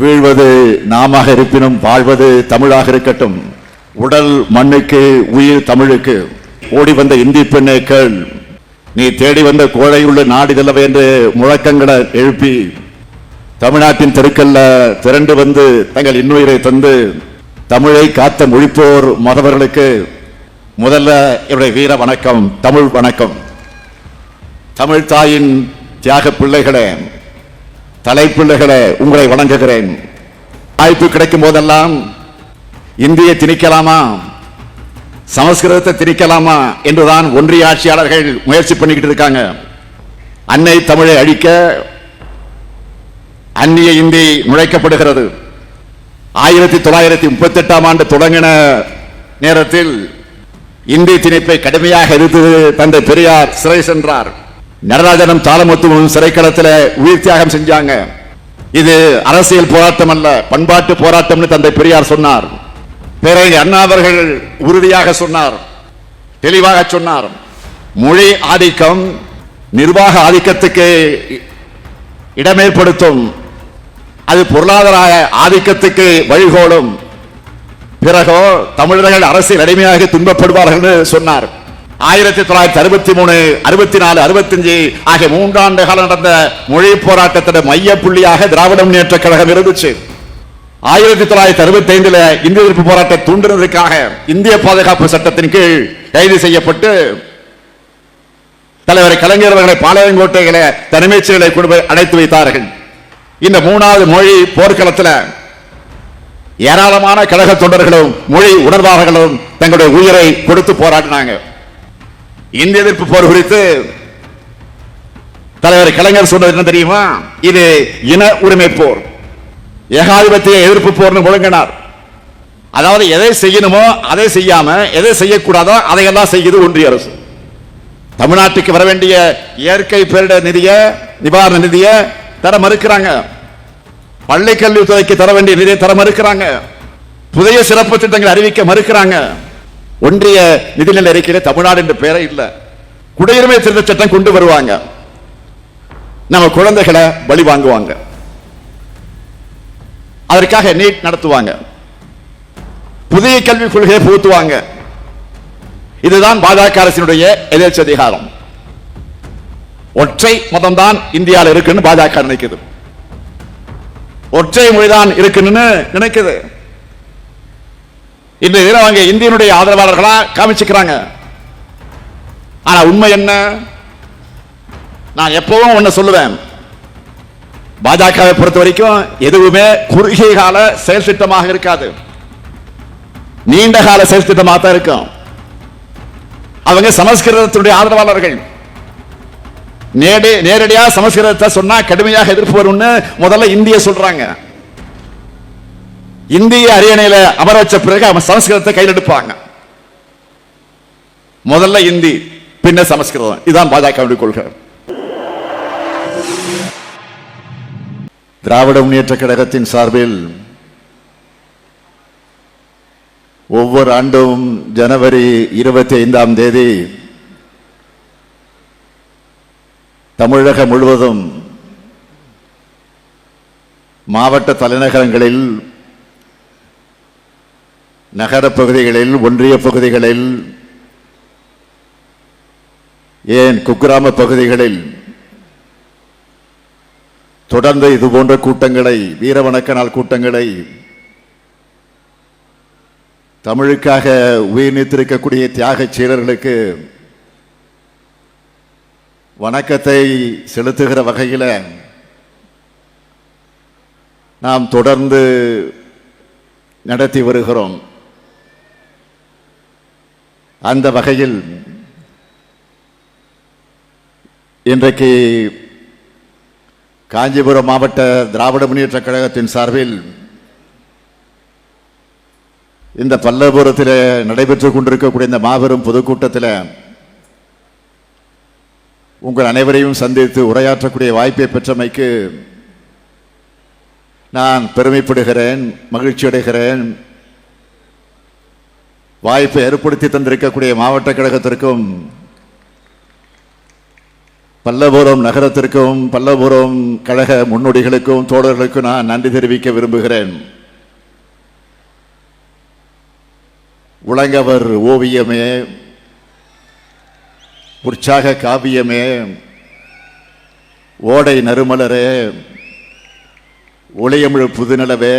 வீழ்வது நாமாக இருப்பினும் வாழ்வது தமிழாக இருக்கட்டும். உடல் மண்ணுக்கு உயிர் தமிழுக்கு. ஓடி வந்த இந்தி பெண்ணே கேள். நீ தேடி வந்த கோழையுள்ள நாடிதல்லவ என்று முழக்கங்களை எழுப்பி தமிழ்நாட்டின் தெருக்கல்ல திரண்டு வந்து தங்கள் இன்னுயிரை தந்து தமிழை காத்த மொழிப்போர் மதவர்களுக்கு. முதல்ல என்னுடைய வீர வணக்கம் தமிழ் வணக்கம். தமிழ் தாயின் தியாக பிள்ளைகளே தலைப்பிள்ளைகளை உங்களை வணங்குகிறேன். வாய்ப்பு கிடைக்கும் போதெல்லாம் இந்திய திணிக்கலாமா? சமஸ்கிருதத்தை திணிக்கலாமா? என்றுதான் ஒன்றிய ஆட்சியாளர்கள் முயற்சி பண்ணிக்கிட்டு இருக்காங்க. அன்னை தமிழை அழிக்க அந்நிய இந்தி நுழைக்கப்படுகிறது ஆயிரத்தி தொள்ளாயிரத்தி முப்பத்தி எட்டாம் ஆண்டு தொடங்கின நேரத்தில் இந்தி திணிப்பை கடுமையாக எதிர்த்து தந்தை பெரியார் சிறை சென்றார். நடராஜனும் தாளமுத்துவும் சிறைக்களத்தில் உயிர் தியாகம் செஞ்சாங்க. இது அரசியல் போராட்டம் அல்ல பண்பாட்டு போராட்டம்னு தந்தை பெரியார் சொன்னார். பேரறிஞர் அண்ணா அவர்கள் உறுதியாக சொன்னார் தெளிவாக சொன்னார். மொழி ஆதிக்கம் நிர்வாக ஆதிக்கத்துக்கு இடமேற்படுத்தும் அது பொருளாதார ஆதிக்கத்துக்கு வழிகோலும். பிறகோ தமிழர்கள் அரசியல் அடிமையாக துன்பப்படுவார்கள் என்று சொன்னார். ஆயிரத்தி தொள்ளாயிரத்தி அறுபத்தி மூணு அறுபத்தி நாலு அறுபத்தஞ்சு ஆகிய மூன்றாண்டு காலம் நடந்த மொழி போராட்டத்தோட மைய புள்ளியாக திராவிட முன்னேற்ற கழகம் இருந்துச்சு. ஆயிரத்தி தொள்ளாயிரத்தி அறுபத்தி ஐந்துல இந்திய எதிர்ப்பு போராட்ட தூண்டுனதற்காக இந்திய பாதுகாப்பு சட்டத்தின் கீழ் கைது செய்யப்பட்டு தலைவர் கலைஞர் அவர்களை பாளையங்கோட்டையில செயலை கொண்டு அடைத்து வைத்தார்கள். இந்த மூணாவது மொழி போர்க்களத்துல ஏராளமான கழக தொண்டர்களும் மொழி உணர்வாளர்களும் தங்களுடைய உயிரை கொடுத்து போராடினாங்க. இந்திய எதிர்ப்பு போர் குறித்து தலைவர் கலைஞர் சொன்னது என்ன தெரியுமா? இது இன உரிமை போர். ஏகாதிபத்திய எதிர்ப்பு போர்னு முழங்கினார் அதாவது எதை செய்யணுமோ அதை செய்யாம எதை செய்யக்கூடாதோ அதையெல்லாம் செய்யுது ஒன்றிய அரசு. தமிழ்நாட்டுக்கு வர வேண்டிய இயற்கை பேரிடர் நிதிய நிவாரண நிதிய தர மறுக்கிறாங்க. பள்ளி கல்வித்துறைக்கு தர வேண்டிய நிதியை தர மறுக்கிறாங்க. புதிய சிறப்பு திட்டங்களை அறிவிக்க மறுக்கிறாங்க. ஒன்றிய நிதிநிலை அறிக்கையில தமிழ்நாடு என்ற பெயரே இல்ல. குடியுரிமை திருத்த சட்டம் கொண்டு வருவாங்க. நம்ம குழந்தைகளை பலி வாங்குவாங்க. அதற்காக நீட் நடத்துவாங்க. புதிய கல்விக் கொள்கையை புகுத்துவாங்க. இதுதான் பாஜக அரசினுடைய எதிர்ச்சி அதிகாரம். ஒற்றை மதம் தான் இந்தியாவில் இருக்குன்னு பாஜக நினைக்குது. ஒற்றை மொழிதான் இருக்குன்னு நினைக்குது. இந்த இதில் அவங்க இந்தியனுடைய ஆதரவாளர்களா காமிச்சுக்கிறாங்க. ஆனா உண்மை என்ன? நான் எப்பவும் ஒண்ணு சொல்லுவேன். பாஜகவை பொறுத்த வரைக்கும் எதுவுமே குறுகிய கால செயல் திட்டமாக இருக்காது. நீண்ட கால செயல் திட்டமாக தான் இருக்கும். அவங்க சமஸ்கிருதத்தினுடைய ஆதரவாளர்கள். நேரடி நேரடியா சமஸ்கிருதத்தை சொன்னா கடுமையாக எதிர்ப்பு வரும்னு முதல்ல இந்திய சொல்றாங்க. இந்திய அரியணையில அமர வச்ச பிறகு அவன் சமஸ்கிருதத்தை கையில் எடுப்பாங்க முதல்ல இந்தி பின்ன சமஸ்கிருதம். இதுதான் பாஜக கொள்கை. திராவிட முன்னேற்ற கழகத்தின் சார்பில் ஒவ்வொரு ஆண்டும் ஜனவரி இருபத்தி ஐந்தாம் தேதி தமிழகம் முழுவதும் மாவட்ட தலைநகரங்களில் நகர பகுதிகளில் ஒன்றிய பகுதிகளில் ஏன் குக்கிராம பகுதிகளில் தொடர்ந்து இது போன்ற கூட்டங்களை வீரவணக்க நாள் கூட்டங்களை தமிழுக்காக உயிர் நீத்திருக்கக்கூடிய தியாகச் சீரர்களுக்கு வணக்கத்தை செலுத்துகிற வகையில் நாம் தொடர்ந்து நடத்தி வருகிறோம். அந்த வகையில் இன்றைக்கு காஞ்சிபுரம் மாவட்ட திராவிட முன்னேற்ற கழகத்தின் சார்பில் இந்த பல்லபுரத்தில் நடைபெற்றுக் கொண்டிருக்கக்கூடிய இந்த மாபெரும் பொதுக்கூட்டத்தில் உங்கள் அனைவரையும் சந்தித்து உரையாற்றக்கூடிய வாய்ப்பை பெற்றமைக்கு நான் பெருமைப்படுகிறேன் மகிழ்ச்சி அடைகிறேன் வாய்ப்பை ஏற்படுத்தி தந்திருக்கக்கூடிய மாவட்ட கழகத்திற்கும் பல்லபுரம் நகரத்திற்கும் பல்லபுரம் கழக முன்னோடிகளுக்கும் தோழர்களுக்கும் நான் நன்றி தெரிவிக்க விரும்புகிறேன். உலங்கவர் ஓவியமே உற்சாக காவியமே ஓடை நறுமலரே ஒளியமிழ் புதுநிலவே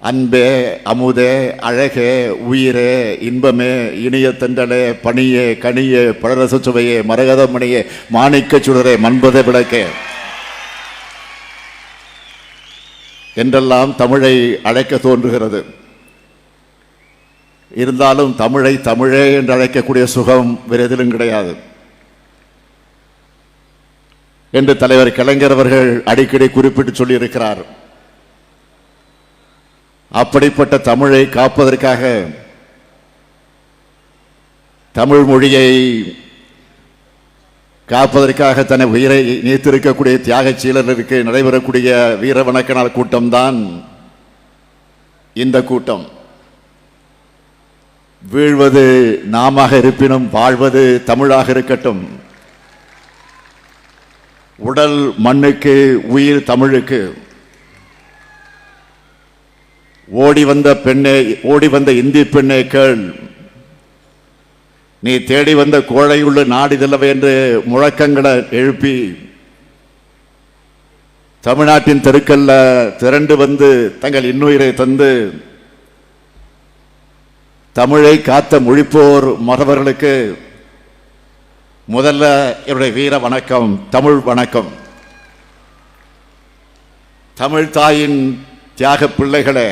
அன்பே அமுதே அழகே உயிரே இன்பமே இனிய தென்றலே பணியே கனியே பழரச சுவையே மரகதமணியே மாணிக்க சுடரே மண்பத விளக்கே. என்றெல்லாம் தமிழை அழைக்க தோன்றுகிறது. இருந்தாலும் தமிழை தமிழே என்று அழைக்கக்கூடிய சுகம் வேறு எதிலும் கிடையாது. என்று தலைவர் கலைஞர் அவர்கள் அடிக்கடி குறிப்பிட்டு சொல்லியிருக்கிறார். அப்படிப்பட்ட தமிழை காப்பதற்காக தமிழ் மொழியை காப்பதற்காக தன்னை உயிரை நீத்திருக்கக்கூடிய தியாகச் சீலருக்கு நடைபெறக்கூடிய வீர வணக்க நாள் கூட்டம்தான் இந்த கூட்டம். வீழ்வது நாமாக இருப்பினும் வாழ்வது தமிழாக இருக்கட்டும். உடல் மண்ணுக்கு உயிர் தமிழுக்கு ஓடி வந்த பெண்ணே ஓடி வந்த இந்தி பெண்ணே கேள். நீ தேடி வந்த கோழையுள்ள நாடிதல்லவே என்று முழக்கங்களை எழுப்பி தமிழ்நாட்டின் தெருக்கல்ல திரண்டு வந்து தங்கள் இன்னுயிரை தந்து தமிழை காத்த மொழிப்போர் மறவர்களுக்கு முதல்ல என்னுடைய வீர வணக்கம் தமிழ் வணக்கம். தமிழ் தாயின் தியாக பிள்ளைகளே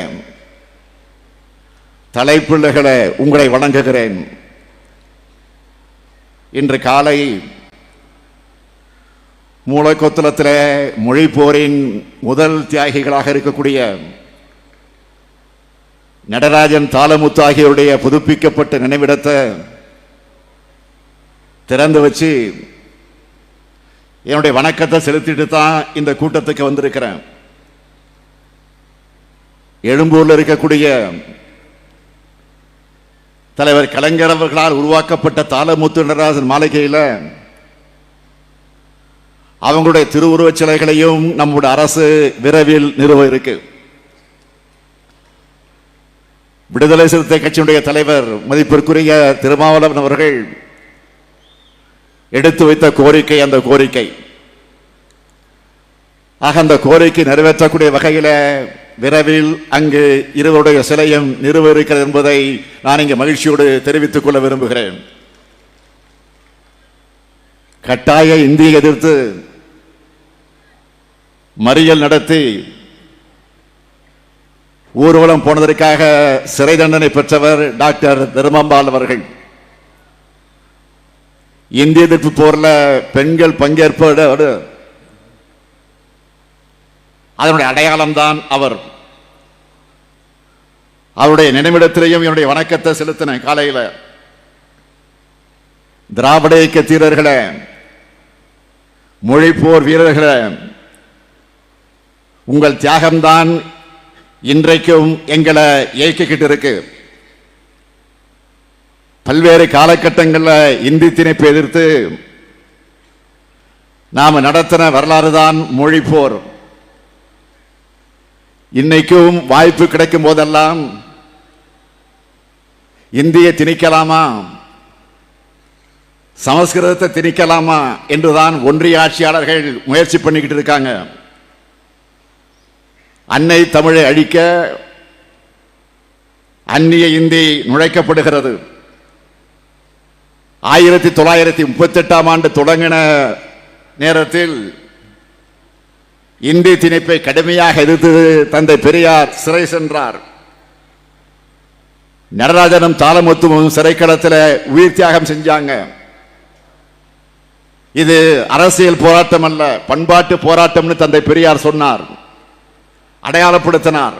தலைப்பிள்ளைகளே உங்களை வணங்குகிறேன். இன்று காலை மூலக்கொத்தலத்திலே மொழிப்போரின் முதல் தியாகிகளாக இருக்கக்கூடிய நடராஜன் தாளமுத்து ஆகியோருடைய புதுப்பிக்கப்பட்ட நினைவிடத்தை திறந்து வச்சு என்னுடைய வணக்கத்தை செலுத்திட்டு தான் இந்த கூட்டத்துக்கு வந்திருக்கிறேன். எழும்பூர்ல இருக்கக்கூடிய தலைவர் கலைஞர் அவர்களால் உருவாக்கப்பட்ட தாளமுத்து நடராஜன் மாளிகையில் அவங்களுடைய திருவுருவச் சிலைகளையும் நம்முடைய அரசு விரைவில் நிறுவ இருக்கு. விடுதலை சிறுத்தை கட்சியினுடைய தலைவர் மதிப்பிற்குரிய திருமாவளவன் அவர்கள் எடுத்து வைத்த கோரிக்கை அந்த கோரிக்கை. ஆக அந்த கோரிக்கை நிறைவேற்றக்கூடிய வகையில் விரைவில் அங்கு இருவருடைய சிலையும் நிறுவ இருக்கிறது என்பதை நான் இங்கே மகிழ்ச்சியோடு தெரிவித்துக் கொள்ள விரும்புகிறேன். கட்டாய இந்தியை எதிர்த்து மறியல் நடத்தி ஊர்வலம் போனதற்காக சிறை தண்டனை பெற்றவர் டாக்டர் திருமம்பால் அவர்கள். இந்திய எதிர்ப்பு போர்ல பெண்கள் பங்கேற்போடு அதனுடைய அடையாளம்தான் அவர். அவருடைய நினைவிடத்திலேயும் என்னுடைய வணக்கத்தை செலுத்தின காலையில். திராவிட இயக்க தீரர்களே மொழிப்போர் வீரர்களை உங்கள் தியாகம்தான் இன்றைக்கும் எங்களை இயக்கிக்கிட்டு இருக்கு பல்வேறு காலகட்டங்களில் இந்தி திணிப்பை எதிர்த்து நாம நடத்தின வரலாறு தான் மொழிப்போர் இன்னைக்கும் வாய்ப்பு கிடைக்கும் போதெல்லாம் இந்திய திணிக்கலாமா? சமஸ்கிருதத்தை திணிக்கலாமா? என்றுதான் ஒன்றிய ஆட்சியாளர்கள் முயற்சி பண்ணிக்கிட்டு இருக்காங்க. அன்னை தமிழை அழிக்க அந்நிய இந்தி நுழைக்கப்படுகிறது. ஆயிரத்தி தொள்ளாயிரத்தி முப்பத்தி எட்டாம் ஆண்டு தொடங்கின நேரத்தில் இந்தி திணிப்பை கடுமையாக எதிர்த்து தந்தை பெரியார் சிறை சென்றார். நடராஜனும் தாளமுத்துவும் சிறைக்களத்தில் உயிர் தியாகம் செஞ்சாங்க. இது அரசியல் போராட்டம் அல்ல பண்பாட்டு போராட்டம்னு தந்தை பெரியார் சொன்னார். அடையாளப்படுத்தினார்.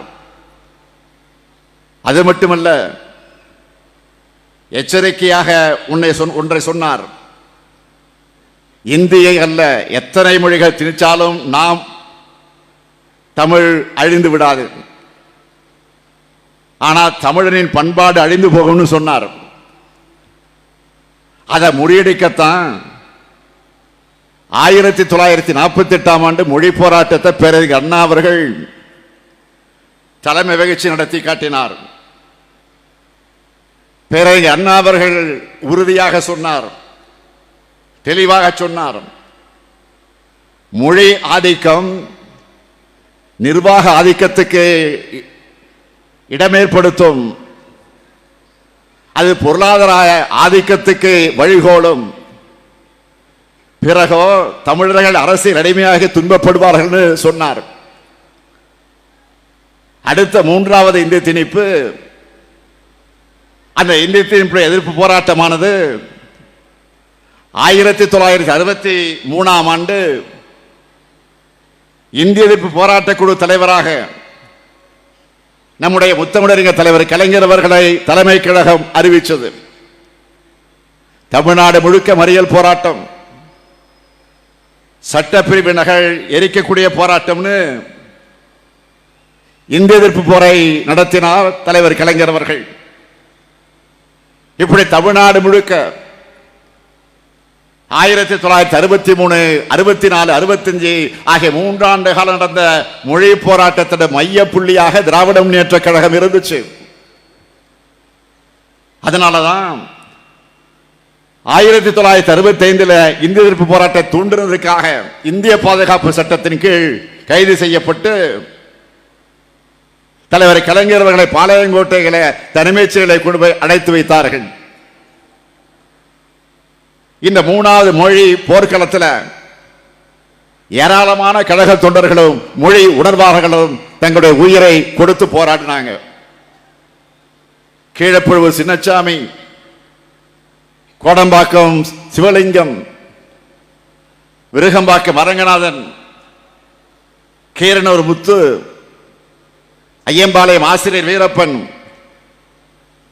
அது மட்டுமல்ல எச்சரிக்கையாக உன்னை சொன் ஒன்றை சொன்னார். இந்தியை அல்ல எத்தனை மொழிகள் திணிச்சாலும் நாம் தமிழ் அழிந்து விடாது. ஆனால் தமிழனின் பண்பாடு அழிந்து போகும்னு சொன்னார். அதை முறியடிக்கத்தான் ஆயிரத்தி தொள்ளாயிரத்தி நாற்பத்தி எட்டாம் ஆண்டு மொழி போராட்டத்தை பேரறிஞர் அண்ணா அவர்கள் தலைமை வகிச்சு நடத்தி காட்டினார். பேரறிஞர் அண்ணா அவர்கள் உறுதியாக சொன்னார். தெளிவாக சொன்னார். மொழி ஆதிக்கம் நிர்வாக ஆதிக்கத்துக்கு இடமேற்படுத்தும். அது பொருளாதார ஆதிக்கத்துக்கு வழிகோலும். பிறகோ தமிழர்கள் அரசியல் அடிமையாக துன்பப்படுவார்கள் சொன்னார். அடுத்த மூன்றாவது இந்திய திணிப்பு அந்த இந்திய திணிப்பு எதிர்ப்பு போராட்டமானது ஆயிரத்தி தொள்ளாயிரத்தி அறுபத்தி மூணாம் ஆண்டு இந்திய எதிர்ப்பு போராட்ட குழு தலைவராக நம்முடைய முத்தமிழறிஞர் தலைவர் கலைஞர் அவர்களை தலைமை கழகம் அறிவித்தது. தமிழ்நாடு முழுக்க மறியல் போராட்டம். சட்டப்பிரிவு நகல் எரிக்கக்கூடிய போராட்டம்னு இந்திய எதிர்ப்பு போரை நடத்தினார் தலைவர் கலைஞர் அவர்கள். இப்படி தமிழ்நாடு முழுக்க ஆயிரத்தி தொள்ளாயிரத்தி அறுபத்தி மூணு அறுபத்தி நாலு அறுபத்தஞ்சு ஆகிய மூன்றாண்டு காலம் நடந்த மொழி போராட்டத்தின் மைய புள்ளியாக திராவிட முன்னேற்ற கழகம் இருந்துச்சு. அதனாலதான் ஆயிரத்தி தொள்ளாயிரத்தி அறுபத்தி ஐந்துல இந்திய எதிர்ப்பு போராட்டத்தை தூண்டுறதுக்காக இந்திய பாதுகாப்பு சட்டத்தின் கீழ் கைது செய்யப்பட்டு தலைவர் கலைஞர் அவர்களை பாளையங்கோட்டைகளை தலைமைச் செயலை கொண்டு போய் அடைத்து வைத்தார்கள். இந்த மூணாவது மொழி போர்க்களத்தில் ஏராளமான கழக தொண்டர்களும் மொழி உணர்வாளர்களும் தங்களுடைய உயிரை கொடுத்து போராடினாங்க. கீழப்புழுவு சின்னச்சாமி கோடம்பாக்கம் சிவலிங்கம் விருகம்பாக்கம் அரங்கநாதன் கீரனூர் முத்து ஐயம்பாளையம் ஆசிரியர் வீரப்பன்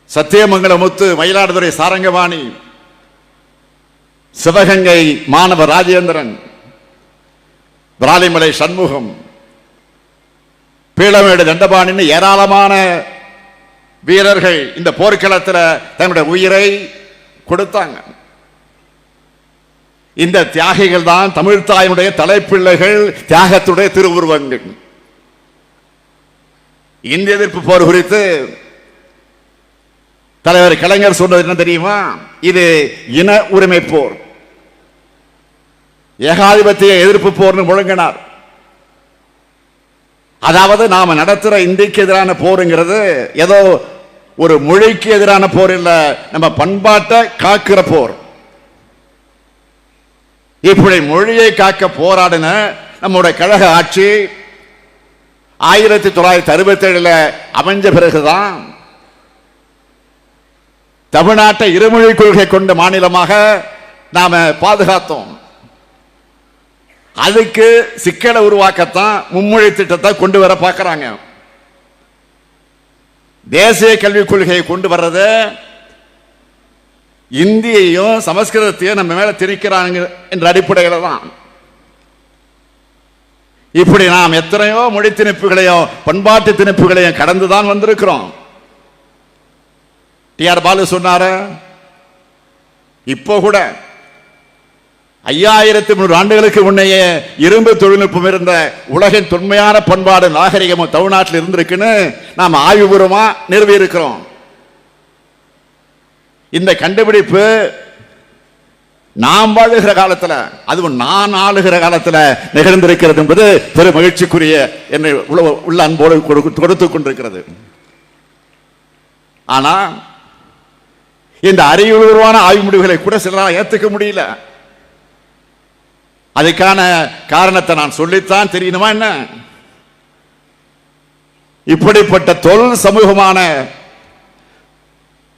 சத்தியமங்கலம் முத்து மயிலாடுதுறை சாரங்கவாணி சிவகங்கை மாணவர் ராஜேந்திரன் விராலிமலை சண்முகம் பீளமேடு தண்டபாணின்னு ஏராளமான வீரர்கள் இந்த போர்க்களத்தில் தன்னுடைய உயிரை கொடுத்தாங்க. இந்த தியாகிகள் தான் தமிழ் தாயினுடைய தலைப்பிள்ளைகள் தியாகத்துடைய திருவுருவங்கள். இந்திய எதிர்ப்பு போர் குறித்து தலைவர் கலைஞர் சொன்னது என்ன தெரியுமா? இது இன உரிமை போர். ஏகாதிபத்திய எதிர்ப்பு போர்னு முழங்கினார். அதாவது நாம நடத்துகிற இந்திக்கு எதிரான போருங்கிறது ஏதோ ஒரு மொழிக்கு எதிரான போர் இல்லை நம்ம பண்பாட்டை காக்கிற போர். இப்படி மொழியை காக்க போராடின நம்முடைய கழக ஆட்சி ஆயிரத்தி தொள்ளாயிரத்தி அறுபத்தி ஏழுல அமைஞ்ச பிறகுதான் தமிழ்நாட்டை இருமொழி கொள்கை கொண்ட மாநிலமாக நாம பாதுகாத்தோம். அதுக்கு சிக்கலை உருவாக்கத்தான் மும்மொழி திட்டத்தை கொண்டு வர பார்க்கறாங்க. தேசிய கல்விக் கொள்கையை கொண்டு வர்றது இந்தியையும் சமஸ்கிருதத்தையும் நம்ம மேல திணிக்கிறாங்க என்ற அடிப்படையில் தான். இப்படி நாம் எத்தனையோ மொழி திணிப்புகளையும் பண்பாட்டு திணிப்புகளையும் கடந்துதான் வந்திருக்கிறோம். டி ஆர் பாலு சொன்னார இப்போ கூட ஐயாயிரத்தி முன்னூறு ஆண்டுகளுக்கு முன்னையே இரும்பு தொழில்நுட்பம் இருந்த உலகின் தொன்மையான பண்பாடு நாகரிகமும் தமிழ்நாட்டில் இருந்திருக்குன்னு நாம் ஆய்வுபூர்வமாக நிறுவி இருக்கிறோம் இந்த கண்டுபிடிப்பு நாம் வாழுகிற காலத்தில் அதுவும் நான் ஆளுகிற காலத்தில் நிகழ்ந்திருக்கிறது என்பது பெரும் மகிழ்ச்சிக்குரிய என்னை உள்ள- உள்ள அன்போடு கொடுத்து கொடுத்து கொண்டிருக்கிறது. ஆனால் இந்த அறிவுபூர்வமான ஆய்வு முடிவுகளை கூட சிலரால் ஏற்றுக்க முடியல. அதுக்கான காரணத்தை நான் சொல்லித்தான் தெரியணுமா என்ன? இப்படிப்பட்ட தொழில் சமூகமான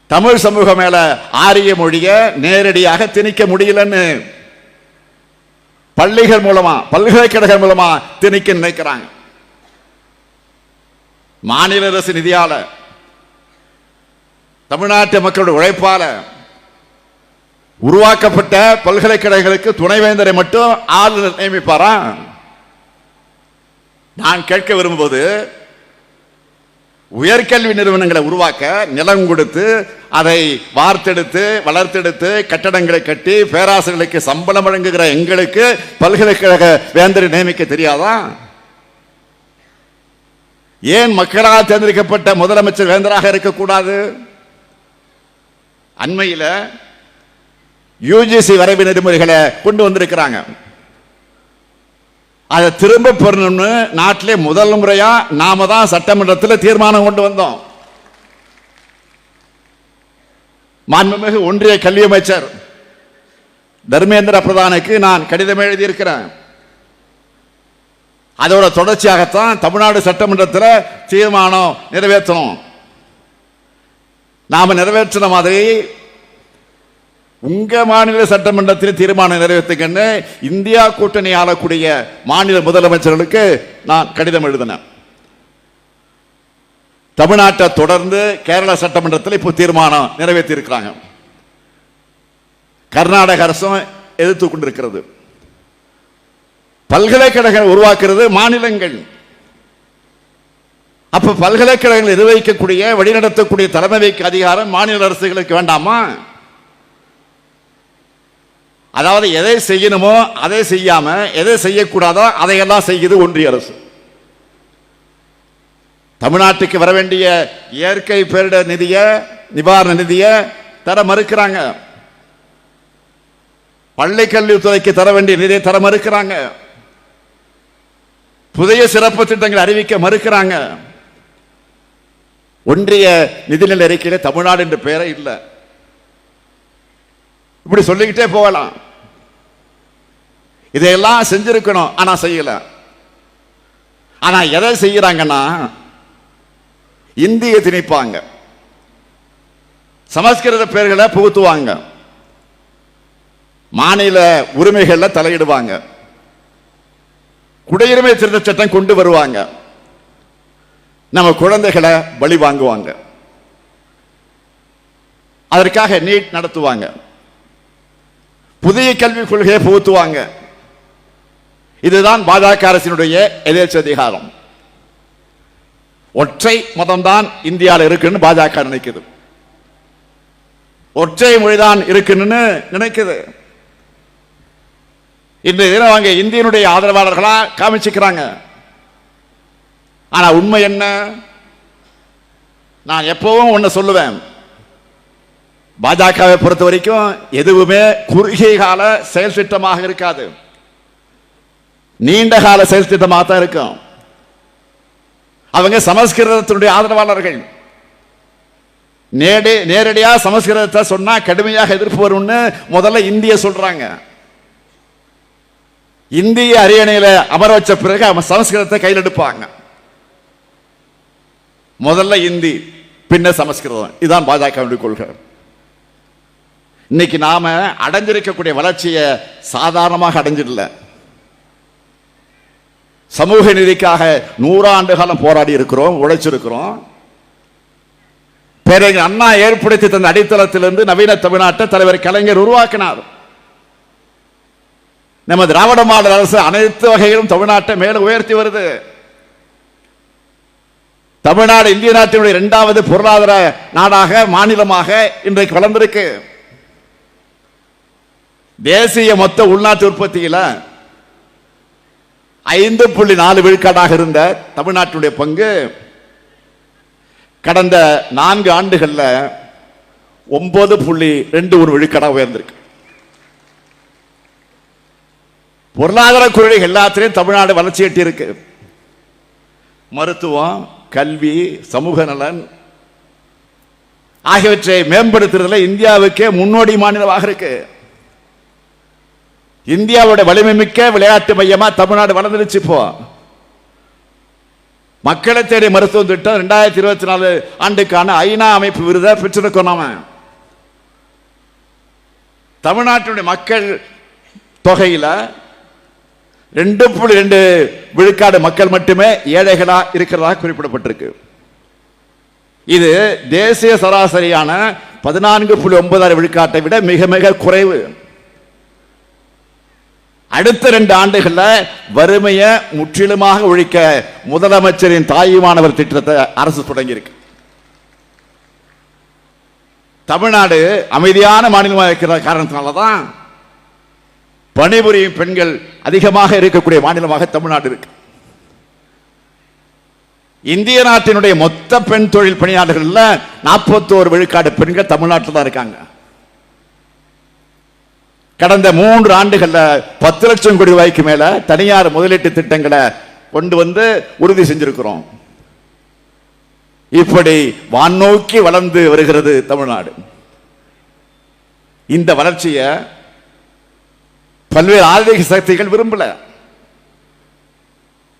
தமிழ் சமூகம் மேல ஆரிய மொழிய நேரடியாக திணிக்க முடியலன்னு பள்ளிகள் மூலமா பல்கலைக்கழகம் மூலமா திணிக்க நினைக்கிறாங்க. மாநில அரசு நிதியால தமிழ்நாட்டு மக்களுடைய உழைப்பால உருவாக்கப்பட்ட பல்கலைக்கழகங்களுக்கு துணைவேந்தரை மட்டும் ஆளுநர் நியமிப்பாரா? நான் கேட்க விரும்புவது உயர்கல்வி நிறுவனங்களை உருவாக்க நிலம் கொடுத்து அதை வார்த்தெடுத்து வளர்த்தெடுத்து கட்டடங்களை கட்டி பேராசிரியர்களுக்கு சம்பளம் வழங்குகிற எங்களுக்கு பல்கலைக்கழக வேந்தரை நியமிக்க தெரியாதா? ஏன் மக்களால் தேர்ந்தெடுக்கப்பட்ட முதலமைச்சர் வேந்தராக இருக்கக்கூடாது? அண்மையில யூஜிசி வரைவு நெறிமுறைகளை கொண்டு வந்திருக்கிறாங்க. அதை திரும்ப பெறணும்னு நாட்டிலே முதல் முறையா நாம தான் சட்டமன்றத்தில் தீர்மானம் கொண்டு வந்தோம். மாண்புமிகு ஒன்றிய கல்வி அமைச்சர் தர்மேந்திர பிரதானுக்கு நான் கடிதம் எழுதியிருக்கிறேன். அதோட தொடர்ச்சியாகத்தான் தமிழ்நாடு சட்டமன்றத்தில் தீர்மானம் நிறைவேற்றணும். நாம நிறைவேற்றின மாதிரி உங்க மாநில சட்டமன்றத்தில் தீர்மானம் நிறைவேற்றுங்கன்னு இந்தியா கூட்டணி ஆளக்கூடிய மாநில முதலமைச்சர்களுக்கு நான் கடிதம் எழுதினேன். தமிழ்நாட்டை தொடர்ந்து கேரள சட்டமன்றத்தில் இப்போ தீர்மானம் நிறைவேற்றி இருக்கிறாங்க கர்நாடக அரசும் எதிர்த்து கொண்டிருக்கிறது. பல்கலைக்கழகம் உருவாக்குறது மாநிலங்கள். அப்ப பல்கலைக்கழகங்கள் நிர்வகிக்கக்கூடிய வழிநடத்தக்கூடிய தலைமை வைக்க அதிகாரம் மாநில அரசுகளுக்கு வேண்டாமா? அதாவது எதை செய்யணுமோ அதை செய்யாம எதை செய்யக்கூடாதோ அதையெல்லாம் செய்யுது ஒன்றிய அரசு. தமிழ்நாட்டுக்கு வர வேண்டிய இயற்கை பேரிடர் நிதிய நிவாரண நிதிய தர மறுக்கிறாங்க. பள்ளி கல்வித்துறைக்கு தர வேண்டிய நிதியை தர மறுக்கிறாங்க. புதிய சிறப்பு திட்டங்களை அறிவிக்க மறுக்கிறாங்க. ஒன்றிய நிதிநிலை அறிக்கையில் தமிழ்நாடு என்ற பெயரே இல்லை. இப்படி சொல்லிக்கிட்டே போகலாம். இதையெல்லாம் செஞ்சிருக்கணும் ஆனா செய்யல. ஆனா எதை செய்யறாங்கன்னா இந்திய திணிப்பாங்க. சமஸ்கிருத பேர்களை புகுத்துவாங்க. மாநில உரிமைகள்ல தலையிடுவாங்க. குடியுரிமை திருத்த சட்டம் கொண்டு வருவாங்க. நம்ம குழந்தைகளை பலி வாங்குவாங்க. அதற்காக நீட் நடத்துவாங்க. புதிய கல்விக் கொள்கையை புகுத்துவாங்க. இதுதான் பாஜக அரசினுடைய எதேச்சதிகாரம் ஒற்றை மதம்தான் இந்தியாவில் இருக்குன்னு பாஜக நினைக்குது. ஒற்றை மொழிதான் இருக்குன்னு நினைக்குது. இன்றைய தினம் அங்கே இந்தியனுடைய ஆதரவாளர்களா காமிச்சுக்கிறாங்க. ஆனா உண்மை என்ன? நான் எப்பவும் ஒன்று சொல்லுவேன். பாஜகவை பொறுத்த வரைக்கும் எதுவுமே குறுகிய கால செயல் திட்டமாக இருக்காது. நீண்ட கால செயல் திட்டமாக தான் இருக்கும். அவங்க சமஸ்கிருதத்தினுடைய ஆதரவாளர்கள். நேரடி நேரடியா சமஸ்கிருதத்தை சொன்னா கடுமையாக எதிர்ப்பு வரும்னு முதல்ல இந்திய சொல்றாங்க. இந்திய அரியணையில அமர வச்ச பிறகு அவன் சமஸ்கிருதத்தை கையில் எடுப்பாங்க. முதல்ல இந்தி பின்ன சமஸ்கிருதம். இதுதான் பாஜக கொள்கை. இன்னைக்கு நாம அடைஞ்சிருக்கக்கூடிய வளர்ச்சியை சாதாரணமாக அடைஞ்சிடல. சமூக நீதிக்காக நூறாண்டு காலம் போராடி இருக்கிறோம் உழைச்சிருக்கிறோம். பேரறிஞர் அண்ணா ஏற்படுத்தி தந்த அடித்தளத்திலிருந்து நவீன தமிழ்நாட்டை தலைவர் கலைஞர் உருவாக்கினார். நம்ம திராவிட மாடல் அரசு அனைத்து வகையிலும் தமிழ்நாட்டை மேலும் உயர்த்தி வருது. தமிழ்நாடு இந்திய நாட்டினுடைய இரண்டாவது பொருளாதார நாடாக மாநிலமாக இன்றைக்கு வளர்ந்திருக்கு. தேசிய மொத்த உள்நாட்டு உற்பத்தியில ஐந்து புள்ளி நாலு விழுக்காடாக இருந்த தமிழ்நாட்டுடைய பங்கு கடந்த நான்கு ஆண்டுகள்ல ஒன்பது புள்ளி ரெண்டு ஒரு விழுக்காடாக உயர்ந்திருக்கு. பொருளாதார குறைகள் எல்லாத்திலையும் தமிழ்நாடு வளர்ச்சி எட்டி இருக்கு மருத்துவம் கல்வி சமூக நலன் ஆகியவற்றை மேம்படுத்துறதுல இந்தியாவுக்கே முன்னோடி மாநிலமாக இருக்கு. இந்தியாவோட வலிமை மிக்க விளையாட்டு மையமா தமிழ்நாடு வளர்ந்துருச்சு இப்போ. மக்களை தேடி மருத்துவ திட்டம் ரெண்டாயிரத்தி இருபத்தி நாலு ஆண்டுக்கான ஐநா அமைப்பு விருதை பெற்றிருக்கோம் நாம. தமிழ்நாட்டினுடைய மக்கள் தொகையில ரெண்டு புள்ளி ரெண்டு விழுக்காடு மக்கள் மட்டுமே ஏழைகளா இருக்கிறதாக குறிப்பிடப்பட்டிருக்கு. இது தேசிய சராசரியான பதினான்கு புள்ளி ஒன்பதாயிரம் விழுக்காட்டை விட மிக மிக குறைவு. அடுத்த ரெண்டு ஆண்டுகள்ல வறுமையை முற்றிலுமாக ஒழிக்க முதலமைச்சரின் தாயுமானவர் திட்டத்தை அரசு தொடங்கியிருக்கு. தமிழ்நாடு அமைதியான மாநிலமாக இருக்கிற காரணத்தினால தான் பணிபுரியும் பெண்கள் அதிகமாக இருக்கக்கூடிய மாநிலமாக தமிழ்நாடு இருக்கு. இந்திய நாட்டினுடைய மொத்த பெண் தொழில் பணியாளர்கள் நாற்பத்தோரு விழுக்காடு பெண்கள் தமிழ்நாட்டில் தான் இருக்காங்க. கடந்த மூன்று ஆண்டுகள்ல பத்து லட்சம் கோடி ரூபாய்க்கு மேல தனியார் முதலீட்டு திட்டங்களை கொண்டு வந்து உறுதி செஞ்சிருக்கிறோம். இப்படி வானோக்கி வளர்ந்து வருகிறது தமிழ்நாடு. இந்த வளர்ச்சியை பல்வேறு ஆன்மீக சக்திகள் விரும்பல.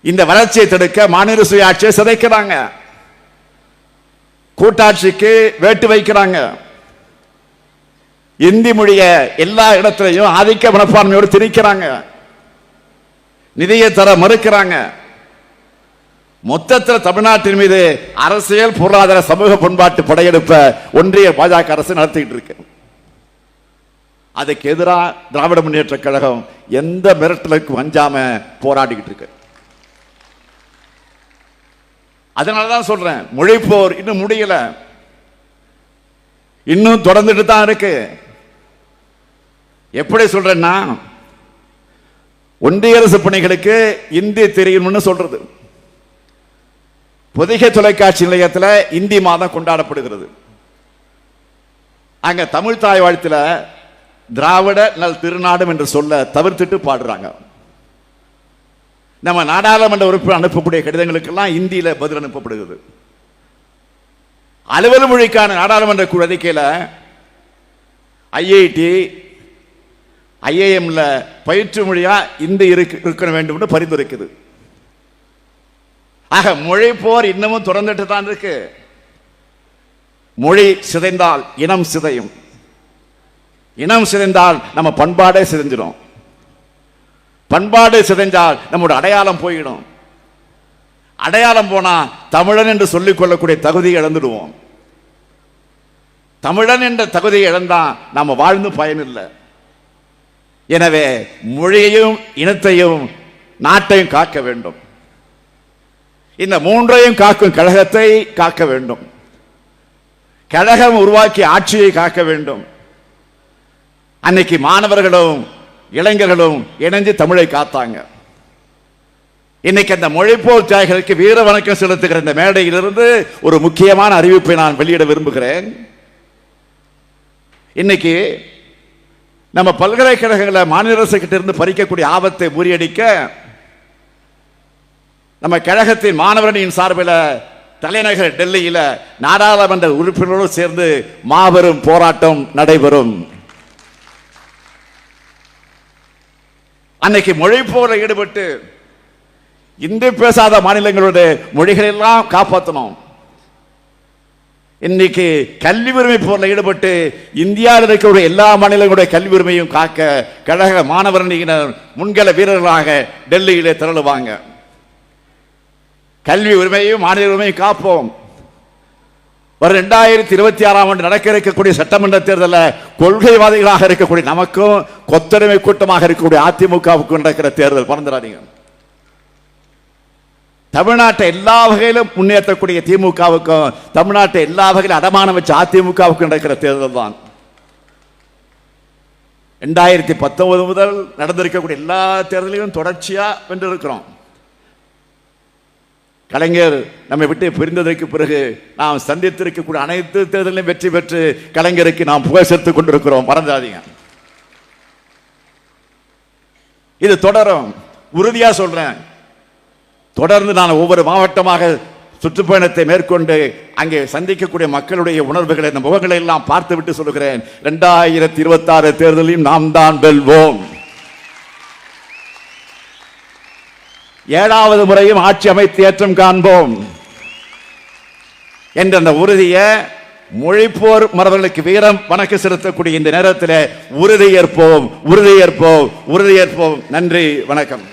இந்த வளர்ச்சியை தடுக்க மாநில சுயாட்சியை சிதைக்கிறாங்க. கூட்டாட்சிக்கு வேட்டு வைக்கிறாங்க. இந்தி மொழிய எல்லா இடத்திலையும் ஆதிக்க மனப்பான்மையோடு திணிக்கிறாங்க. நிதியை தர மறுக்கிறாங்க. மொத்தத்தில் தமிழ்நாட்டின் மீது அரசியல் பொருளாதார சமூக பண்பாட்டு படையெடுப்ப ஒன்றிய பாஜக அரசு நடத்திக்கிட்டு இருக்கு. அதுக்கு எதிராக திராவிட முன்னேற்ற கழகம் எந்த மிரட்டலுக்கும் வஞ்சாம போராடிக்கிட்டு இருக்கு. அதனாலதான் சொல்றேன் மொழிப்போர் இன்னும் முடியல. இன்னும் தொடர்ந்துட்டு தான் இருக்கு. எப்படி சொல்றேன்னா ஒன்றிய அரசு பணிகளுக்கு இந்தி தெரியும்னு சொல்றது. பொதிகை தொலைக்காட்சி நிலையத்தில் இந்தி மாதம் கொண்டாடப்படுகிறது. அங்க தமிழ் தாய் வாழ்த்துல திராவிட நல் திருநாடும் என்று சொல்ல தவிர்த்துட்டு பாடுறாங்க. நம்ம நாடாளுமன்ற உறுப்பினர் அனுப்பக்கூடிய கடிதங்களுக்கெல்லாம் இந்தியில பதில் அனுப்பப்படுகிறது. அலுவல் மொழிக்கான நாடாளுமன்ற குழு அறிக்கையில் ஐஐடி ஐஏஎம்ல பயிற்று மொழியா இந்தி இருக்கு இருக்க வேண்டும் என்று பரிந்துரைக்குது. ஆக மொழி போர் இன்னமும் தொடர்ந்துட்டு தான் இருக்கு. மொழி சிதைந்தால் இனம் சிதையும். இனம் சிதைந்தால் நம்ம பண்பாடே சிதைஞ்சிடும் பண்பாடு சிதைஞ்சால் நம்முடைய அடையாளம் போயிடும். அடையாளம் போனா தமிழன் என்று சொல்லிக் கொள்ளக்கூடிய தகுதியை இழந்துடுவோம். தமிழன் என்ற தகுதியை இழந்தா நாம வாழ்ந்து பயனில்லை. எனவே மொழியையும் இனத்தையும் நாட்டையும் காக்க வேண்டும். இந்த மூன்றையும் காக்கும் கழகத்தை காக்க வேண்டும். கழகம் உருவாக்கி ஆட்சியை காக்க வேண்டும். அன்னைக்கு மாணவர்களும் இளைஞர்களும் இணைஞ்சு தமிழை காத்தாங்க. இன்னைக்கு அந்த மொழிப்போர் தியாகிகளுக்கு வீர வணக்கம் செலுத்துகிற இந்த மேடையிலிருந்து ஒரு முக்கியமான அறிவிப்பை நான் வெளியிட விரும்புகிறேன். இன்னைக்கு நம்ம பல்கலைக்கழகங்களை மாநில அரசு கிட்ட இருந்து பறிக்கக்கூடிய ஆபத்தை முறியடிக்க நம்ம கழகத்தின் மாணவரணியின் சார்பில் தலைநகர் டெல்லியில் நாடாளுமன்ற உறுப்பினரோடு சேர்ந்து மாபெரும் போராட்டம் நடைபெறும். அன்னைக்கு மொழி போர ஈடுபட்டு இந்தி பேசாத மாநிலங்களுடைய மொழிகளெல்லாம் காப்பாற்றணும் இன்னைக்கு கல்வி உரிமை போரில் ஈடுபட்டு இந்தியாவில் இருக்கக்கூடிய எல்லா மாநிலங்களுடைய கல்வி உரிமையும் காக்க கழக மாணவரணியினர் முன்கள வீரர்களாக டெல்லியிலே திரளுவாங்க. கல்வி உரிமையும் மாநில உரிமையும் காப்போம். வரும் ரெண்டாயிரத்தி இருபத்தி ஆறாம் ஆண்டு நடக்க இருக்கக்கூடிய சட்டமன்ற தேர்தலில் கொள்கைவாதிகளாக இருக்கக்கூடிய நமக்கும் கொத்தடிமை கூட்டமாக இருக்கக்கூடிய அதிமுகவுக்கும் நடக்கிற தேர்தல் பறந்துடாதீங்க தமிழ்நாட்டை எல்லா வகையிலும் முன்னேற்றக்கூடிய திமுகவுக்கும் தமிழ்நாட்டை எல்லா வகையிலும் அடமானம் வச்ச அதிமுகவுக்கும் நடக்கிற தேர்தல் தான். ரெண்டாயிரத்தி பத்தொன்பது முதல் நடந்திருக்கக்கூடிய எல்லா தேர்தலையும் தொடர்ச்சியா வென்றிருக்கிறோம். கலைஞர் நம்மை விட்டு பிரிந்ததற்கு பிறகு நாம் சந்தித்திருக்கக்கூடிய அனைத்து தேர்தலையும் வெற்றி பெற்று கலைஞருக்கு நாம் புகழ் சேர்த்துக் கொண்டிருக்கிறோம். மறந்துடாதீங்க. இது தொடரும். உறுதியா சொல்றேன். தொடர்ந்து நான் ஒவ்வொரு மாவட்டமாக சுற்றுப்பயணத்தை மேற்கொண்டு அங்கே சந்திக்கக்கூடிய மக்களுடைய உணர்வுகளை இந்த முகங்களை எல்லாம் பார்த்து விட்டு சொல்லுகிறேன். இரண்டாயிரத்தி இருபத்தி ஆறு தேர்தலையும் நாம் தான் வெல்வோம். ஏழாவது முறையும் ஆட்சி அமைத்து ஏற்றம் காண்போம் என்ற அந்த உறுதியை மொழிப்போர் மரபர்களுக்கு வீரம் வணக்கம் செலுத்தக்கூடிய இந்த நேரத்தில் உறுதியேற்போம் உறுதியேற்போம் உறுதியேற்போம் நன்றி வணக்கம்.